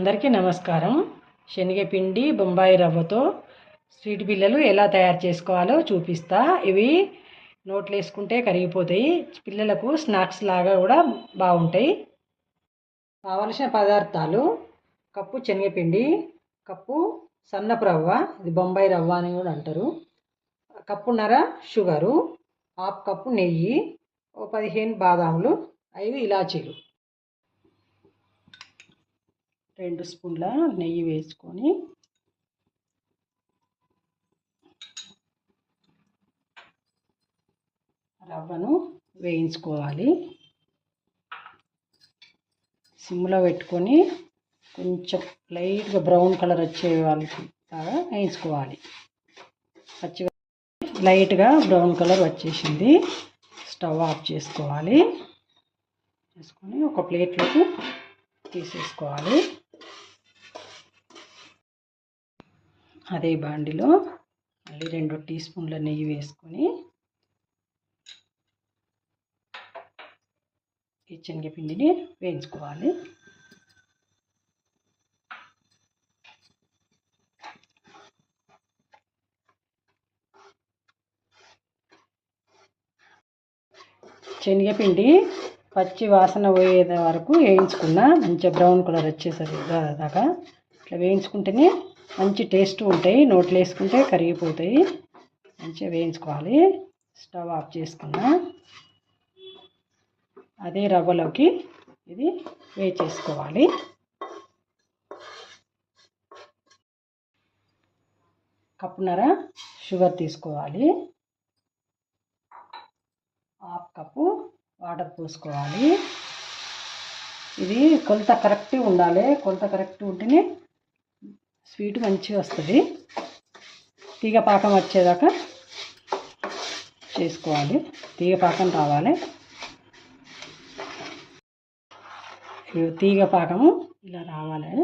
అందరికీ నమస్కారం. శనగపిండి బొంబాయి రవ్వతో స్వీట్ బిళ్ళలు ఎలా తయారు చేసుకోవాలో చూపిస్తా. ఇవి నోట్లు వేసుకుంటే కరిగిపోతాయి. పిల్లలకు స్నాక్స్ లాగా కూడా బాగుంటాయి. కావలసిన పదార్థాలు కప్పు శనగపిండి కప్పు సన్నపు రవ్వ ఇది బొంబాయి రవ్వ అని కూడా అంటారు. కప్పున్నర షుగరు హాఫ్ కప్పు నెయ్యి ఓ పదిహేను బాదాములు ఐదు ఇలాచీలు. రెండు స్పూన్ల నెయ్యి వేసుకొని రవ్వను వేయించుకోవాలి. సిమ్లో పెట్టుకొని కొంచెం లైట్గా బ్రౌన్ కలర్ వచ్చే వాళ్ళకి లాగా వేయించుకోవాలి. పచ్చి లైట్గా బ్రౌన్ కలర్ వచ్చేసింది. స్టవ్ ఆఫ్ చేసుకోవాలి. చేసుకొని ఒక ప్లేట్లోకి తీసేసుకోవాలి. అదే బాండిలో మళ్ళీ రెండు టీ స్పూన్ల నెయ్యి వేసుకొని ఈ శనగపిండిని వేయించుకోవాలి. శనగపిండి పచ్చి వాసన పోయేది వరకు వేయించుకున్న మంచిగా బ్రౌన్ కలర్ వచ్చేసరి దాకా ఇట్లా వేయించుకుంటేనే మంచి టేస్ట్ ఉంటాయి నోట్లో వేసుకుంటే కరిగిపోతాయి. మంచిగా వేయించుకోవాలి. స్టవ్ ఆఫ్ చేసుకున్నా. అదే రవ్వలోకి ఇది వేయించేసుకోవాలి. కప్పున్నర షుగర్ తీసుకోవాలి. హాఫ్ కప్పు వాటర్ పోసుకోవాలి. ఇది కొలత కరెక్ట్గా ఉండాలి. కొలత కరెక్ట్ ఉంటేనే స్వీట్ మంచిగా వస్తుంది. తీగ పాకం వచ్చేదాకా చేసుకోవాలి. తీగ పాకం రావాలి. తీగ పాకము ఇలా రావాలి.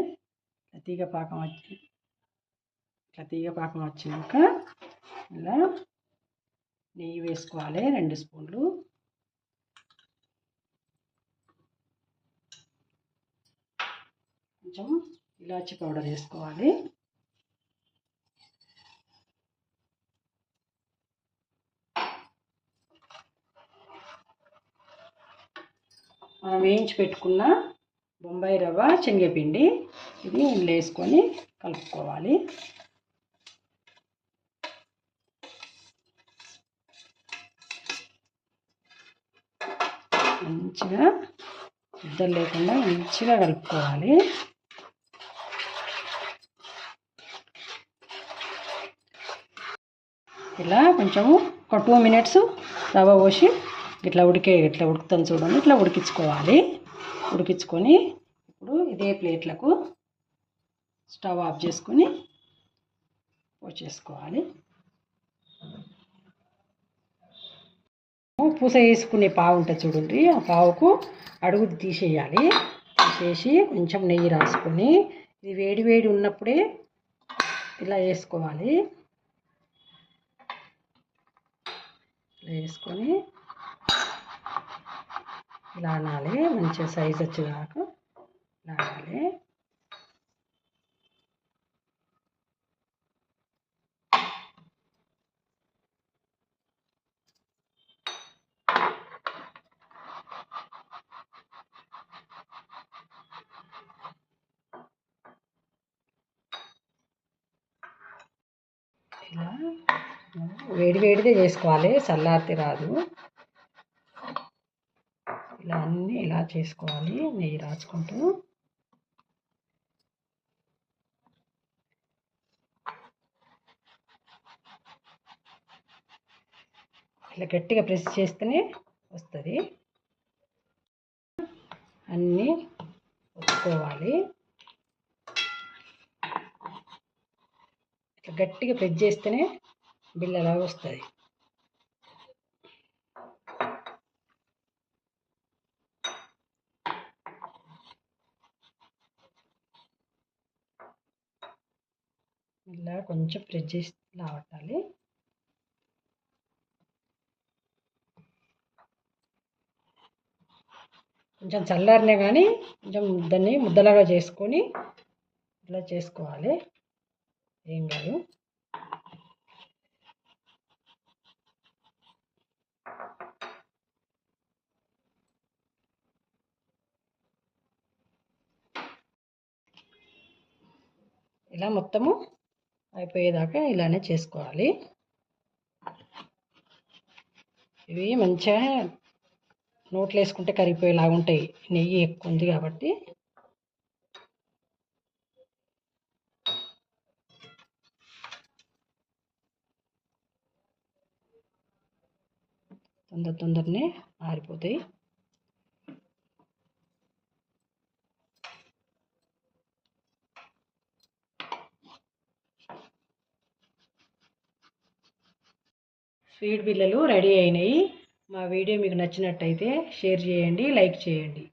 తీగ పాకం వచ్చి ఇట్లా తీగ పాకం వచ్చినాక ఇలా నెయ్యి వేసుకోవాలి రెండు స్పూన్లు కొంచెం ఇలాచి పౌడర్ వేసుకోవాలి. మనం వేయించి పెట్టుకున్న బొంబాయి రవ్వ శనగపిండి ఇది ఇందులో వేసుకొని కలుపుకోవాలి. మంచిగా ఇద్దరు లేకుండా మంచిగా కలుపుకోవాలి. ఇలా కొంచెము ఒక టూ మినిట్స్ రవ్వ పోసి ఇట్లా ఉడికే ఇట్లా ఉడుకుతాను చూడండి. ఇట్లా ఉడికించుకోవాలి. ఉడికించుకొని ఇప్పుడు ఇదే ప్లేట్లకు స్టవ్ ఆఫ్ చేసుకొని పోసేసుకోవాలి. పూస వేసుకునే పావు ఉంటుంది చూడండి. ఆ పావుకు అడుగు తీసేయాలి. తీసేసి కొంచెం నెయ్యి రాసుకొని ఇది వేడి వేడి ఉన్నప్పుడే ఇలా వేసుకోవాలి ఇలా వేసుకొని ఇలా అనాలి. మంచిగా సైజ్ వచ్చేదాకా ఇలా అనాలి. ఇలా వేడి వేడిదే చేసుకోవాలి. చల్లారితే రాదు. ఇలా అన్నీ ఇలా చేసుకోవాలి. నెయ్యి రాసుకుంటూ. ఇలా గట్టిగా ప్రెస్ చేస్తేనే వస్తుంది. అన్నీ ఒప్పుకోవాలి ఇట్లా గట్టిగా ప్రెస్ చేస్తేనే బిల్లలా వస్తుంది ఇలా కొంచెం ఫ్రిడ్జ్ చేసి లావటాలి కొంచెం చల్లారినా కానీ కొంచెం దాన్ని ముద్దలాగా చేసుకొని ఇలా చేసుకోవాలి. ఏం కాదు. ఇలా మొత్తము అయిపోయేదాకా ఇలానే చేసుకోవాలి. ఇవి మంచిగా నోట్లో వేసుకుంటే కరిగిపోయేలాగా ఉంటాయి. నెయ్యి ఎక్కువ ఉంది కాబట్టి. తొందర తొందరనే ఆరిపోతాయి. స్వీట్ బిళ్ళలు రెడీ అయినాయి. మా వీడియో మీకు నచ్చినట్టయితే షేర్ చేయండి లైక్ చేయండి.